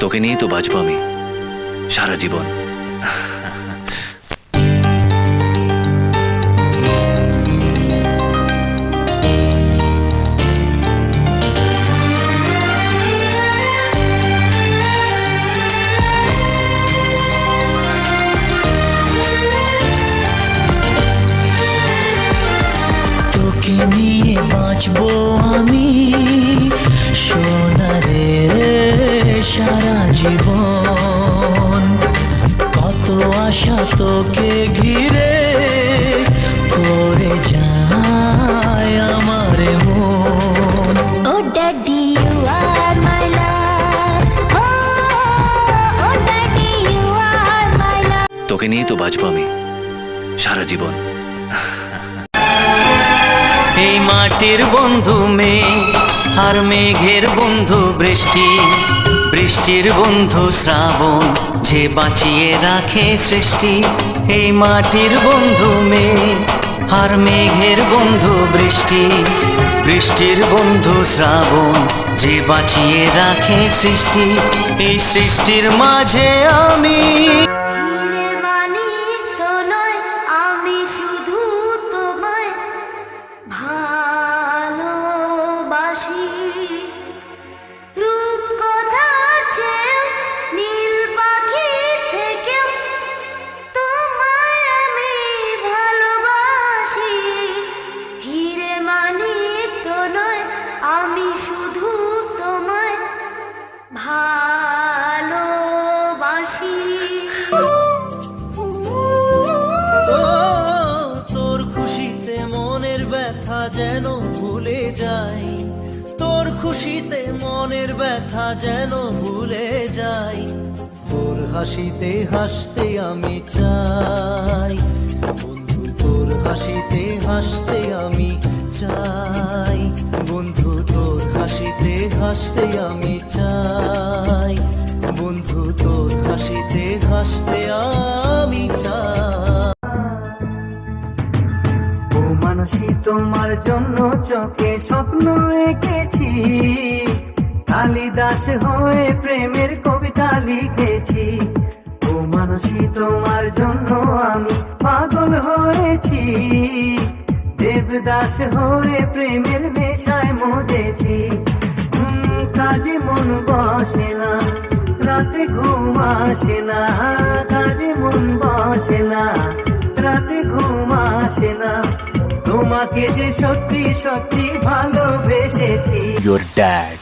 তোকে নিয়ে তো বাঁচবো আমি। সারা জীবন। নিয়ে বাঁচবো আমি। জীবন। কত আশা তোকে ঘিরে করে যায় আমার মন। are my তোকে নিয়েই তো বাঁচবো আমি সারা জীবন। এই মাটির বন্ধু মেঘ আর মেঘের বন্ধু বৃষ্টি। বৃষ্টির বন্ধু শ্রাবণ, যে বাঁচিয়ে রাখে সৃষ্টি, এই মাটির বন্ধু মেঘ, আর মেঘের বন্ধু বৃষ্টি। বৃষ্টির বন্ধু শ্রাবণ, যে বাঁচিয়ে রাখে সৃষ্টি, এই সৃষ্টির মাঝে আমি। যেন ভুলে যাই। তোর খুশিতে মনের ব্যথা যেন ভুলে যাই। তোর হাসিতে হাসতে আমি চাই। বন্ধু, তোর হাসিতে হাসতে আমি চাই। বন্ধু, তোর হাসিতে হাসতে আমি চাই। বন্ধু, তোর হাসিতে হাসতে আমি মানসী তোমার জন্য চোখে স্বপ্ন এঁকেছি। কালিদাস হয়ে প্রেমের কবিতা লিখেছি। ও মানসী তোমার জন্য আমি পাগল হয়েছি। দেবদাস হয়ে প্রেমের নেশায় মজেছি। কাজে মন বসে না, রাতে ঘুম আসে না। কাজে মন বসে না, রাতে ঘুম আসে না। তোমাকে যে সত্যি সত্যি ভালোবেসেছি। Your dad